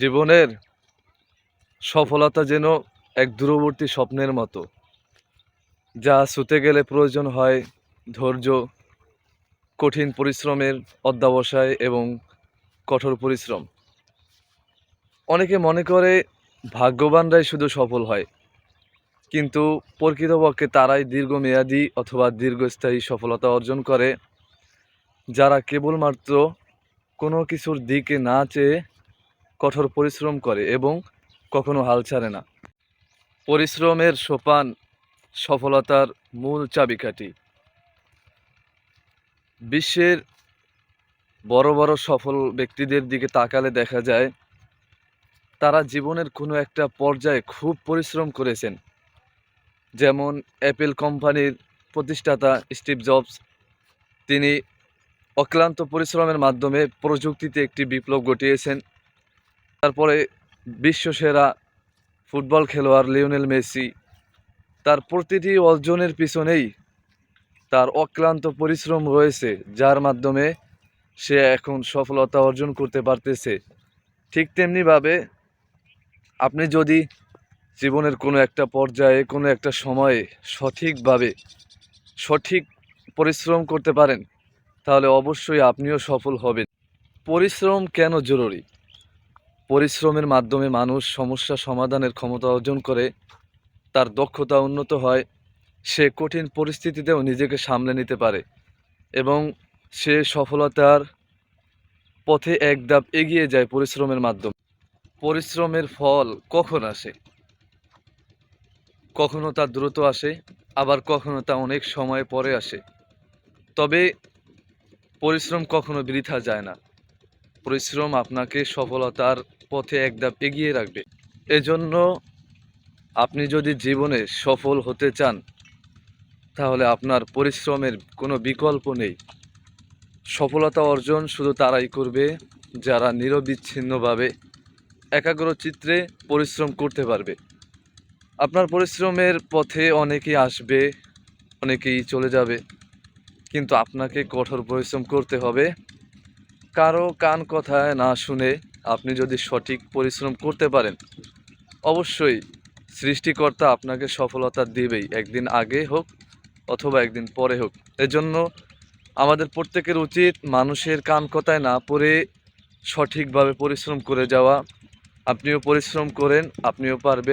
জীবনের সফলতা যেন এক দূরবর্তী স্বপ্নের মতো। যা ছুতে গেলে প্রয়োজন হয় ধৈর্য, কঠিন পরিশ্রমের অধ্যাবসায় এবং কঠোর পরিশ্রম। অনেকে মনে করে ভাগ্যবানরাই শুধু সফল হয়, কিন্তু প্রকৃতপক্ষে তারাই দীর্ঘমেয়াদী অথবা দীর্ঘস্থায়ী সফলতা অর্জন করে, যারা কেবলমাত্র কোনো কিছুর দিকে না চেয়ে কঠোর পরিশ্রম করে এবং কখনো হাল ছাড়ে না। পরিশ্রমের সোপান সফলতার মূল চাবিকাঠি। বিশ্বের বড় বড় সফল ব্যক্তিদের দিকে তাকালে দেখা যায়, তারা জীবনের কোনো একটা পর্যায়ে খুব পরিশ্রম করেছেন। যেমন অ্যাপেল কোম্পানির প্রতিষ্ঠাতা স্টিভ জবস, তিনি অক্লান্ত পরিশ্রমের মাধ্যমে প্রযুক্তিতে একটি বিপ্লব ঘটিয়েছেন। তারপরে বিশ্বসেরা ফুটবল খেলোয়াড় লিওনেল মেসি তার প্রতিটি অর্জনের পিছনেই তার অক্লান্ত পরিশ্রম রয়েছে, যার মাধ্যমে সে এখন সফলতা অর্জন করতে পারতেছে। ঠিক তেমনিভাবে আপনি যদি জীবনের কোনো একটা পর্যায়ে, কোনো একটা সময়ে সঠিকভাবে সঠিক পরিশ্রম করতে পারেন, তাহলে অবশ্যই আপনিও সফল হবেন। পরিশ্রম কেন জরুরি? পরিশ্রমের মাধ্যমে মানুষ সমস্যা সমাধানের ক্ষমতা অর্জন করে, তার দক্ষতা উন্নত হয়, সে কঠিন পরিস্থিতিতেও নিজেকে সামলে নিতে পারে এবং সে সফলতার পথে এক ধাপ এগিয়ে যায় পরিশ্রমের মাধ্যমে। পরিশ্রমের ফল কখন আসে? কখনো তা দ্রুত আসে, আবার কখনো তা অনেক সময় পরে আসে। তবে পরিশ্রম কখনো বৃথা যায় না। পরিশ্রম আপনাকে সফলতার পথে এক ধাপ এগিয়ে রাখবে। এজন্য আপনি যদি জীবনে সফল হতে চান, তাহলে আপনার পরিশ্রমের কোনো বিকল্প নেই। সফলতা অর্জন শুধু তারাই করবে যারা নিরবিচ্ছিন্নভাবে একাগ্র চিত্রে পরিশ্রম করতে পারবে। আপনার পরিশ্রমের পথে অনেকেই আসবে, অনেকেই চলে যাবে, কিন্তু আপনাকে কঠোর পরিশ্রম করতে হবে। কারও কান কথায় না শুনে আপনি যদি সঠিক পরিশ্রম করতে পারেন, অবশ্যই সৃষ্টিকর্তা আপনাকে সফলতা দেবেই, একদিন আগে হোক অথবা একদিন পরে হোক। এজন্য আমাদের প্রত্যেকের উচিত মানুষের কান কথায় না পড়ে সঠিকভাবে পরিশ্রম করে যাওয়া। আপনিও পরিশ্রম করেন, আপনিও পারবেন।